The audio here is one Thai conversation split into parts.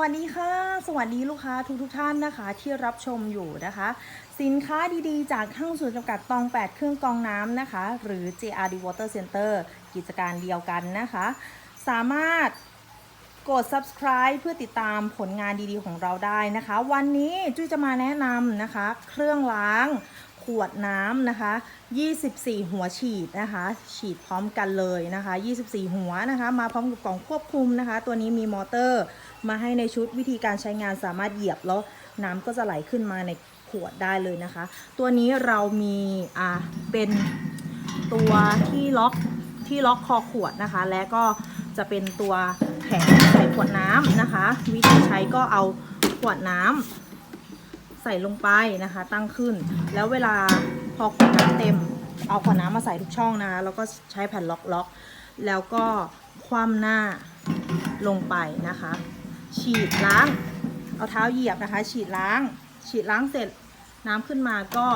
วัสดีค่ะ สวัสดีลูกค้าทุกทุกท่านนะคะ ที่รับชมอยู่นะคะ สินค้าดีๆ จากห้างศูนจำกัดตอง 8 เครื่องกองน้ำนะคะ หรือ JRD Water Center กิจการเดียวกันนะคะ สามารถกด subscribe เพื่อติดตามผลงานดีๆของเราได้นะคะ วันนี้จุ้ยจะมาแนะนำนะคะ เครื่องล้าง ขวดน้ำนะคะ 24 หัวฉีดนะคะ ฉีดพร้อมกันเลยนะคะ 24 หัวนะคะ มาพร้อมกับกล่องควบคุมนะคะ ตัวนี้มีมอเตอร์มาให้ในชุดวิธีการใช้งานสามารถเหยียบแล้วน้ำก็จะไหลขึ้นมาในขวดได้เลยนะคะ ตัวนี้เรามีอ่าเป็นตัวที่ล็อกที่ล็อกคอขวดนะคะ และก็จะเป็นตัวแผงใส่ขวดน้ำนะคะ วิธีใช้ก็เอาขวดน้ำ ใส่ลงไปนะคะ ตั้งขึ้น แล้วเวลาพอขวดน้ำเต็ม เอาขวดน้ำมาใส่ทุกช่องนะคะแล้วก็ใช้แผ่นล็อกล็อกแล้วก็คว่ำหน้าลงไปนะคะ ฉีดล้าง เอาเท้าเหยียบนะคะ ฉีดล้าง ฉีดล้างเสร็จน้ำขึ้นมาก็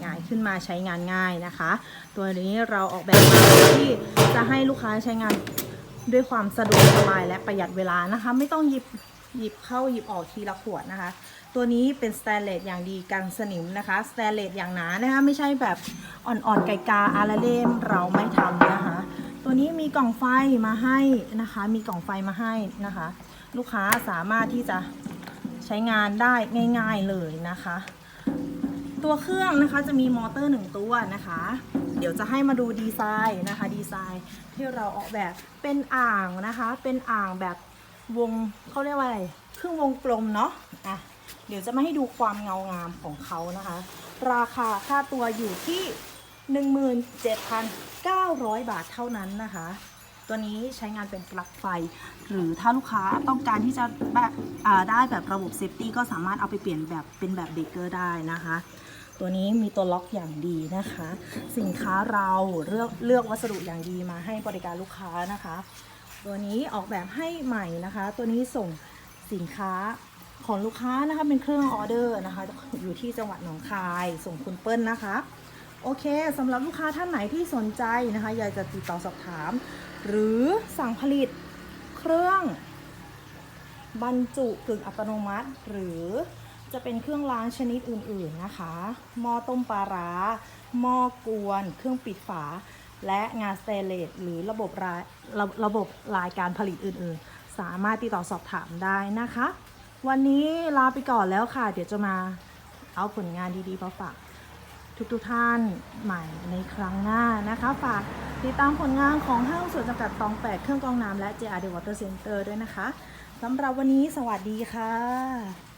หงายขึ้นมาใช้งานง่ายนะคะ ตัวนี้เราออกแบบมาที่จะให้ลูกค้าใช้งานด้วยความสะดวกสบายและประหยัดเวลานะคะ ไม่ต้องหยิบ หยิบเข้าหยิบออกทีละขวดนะคะ ตัวนี้เป็นสแตนเลสอย่างดีกันสนิมนะคะสแตนเลสอย่างหนานะคะ ไม่ใช่แบบอ่อนๆไกกาอาราเล่มเราไม่ทำนะคะ ตัวนี้มีกล่องไฟมาให้นะคะ มีกล่องไฟมาให้นะคะ ลูกค้าสามารถที่จะใช้งานได้ง่าย ๆเลยนะคะ ตัวเครื่องนะคะจะมีมอเตอร์หนึ่งตัวนะคะ เดี๋ยวจะให้มาดูดีไซน์นะคะ ดีไซน์ที่เราออกแบบเป็นอ่างนะคะ เป็นอ่างแบบ วงเขาเรียกว่าอะไรครึ่งวงกลมเนาะอะเดี๋ยวจะมาให้ดูความเงางามของเขานะคะ ราคาค่าตัวอยู่ที่ 17,900 บาทเท่านั้นนะคะ ตัวนี้ใช้งานเป็นปลั๊กไฟ หรือถ้าลูกค้าต้องการที่จะแบบได้แบบระบบเซฟตี้ก็สามารถเอาไปเปลี่ยนแบบเป็นแบบเบรกเกอร์ได้นะคะตัวนี้มีตัวล็อกอย่างดีนะคะ สินค้าเราเลือกเลือกวัสดุอย่างดีมาให้บริการลูกค้านะคะ ตัวนี้ออกแบบให้ใหม่นะคะ ตัวนี้ส่งสินค้าของลูกค้านะคะเป็นเครื่องออเดอร์นะคะ อยู่ที่จังหวัดหนองคาย ส่งคุณเปิ้ลนะคะ โอเคสำหรับลูกค้าท่านไหนที่สนใจนะคะ อยากจะติดต่อสอบถาม หรือสั่งผลิตเครื่องบรรจุกึ่งอัตโนมัติ หรือจะเป็นเครื่องล้างชนิดอื่นๆนะคะ หม้อต้มปลาร้าหม้อกวน เครื่องปิดฝา และงานสเตเลสหรือระบบรายระระบบรายการผลิตอื่นๆ สามารถติดต่อสอบถามได้นะคะ วันนี้ลาไปก่อนแล้วค่ะ เดี๋ยวจะมาเอาผลงานดีๆมาฝากทุกๆท่านใหม่ในครั้งหน้านะคะ ฝากติดตามผลงานของห้างส่วนจำกัดตอง8เครื่องกรองน้ำและ JRD Water Center ด้วยนะคะสำหรับวันนี้สวัสดีค่ะ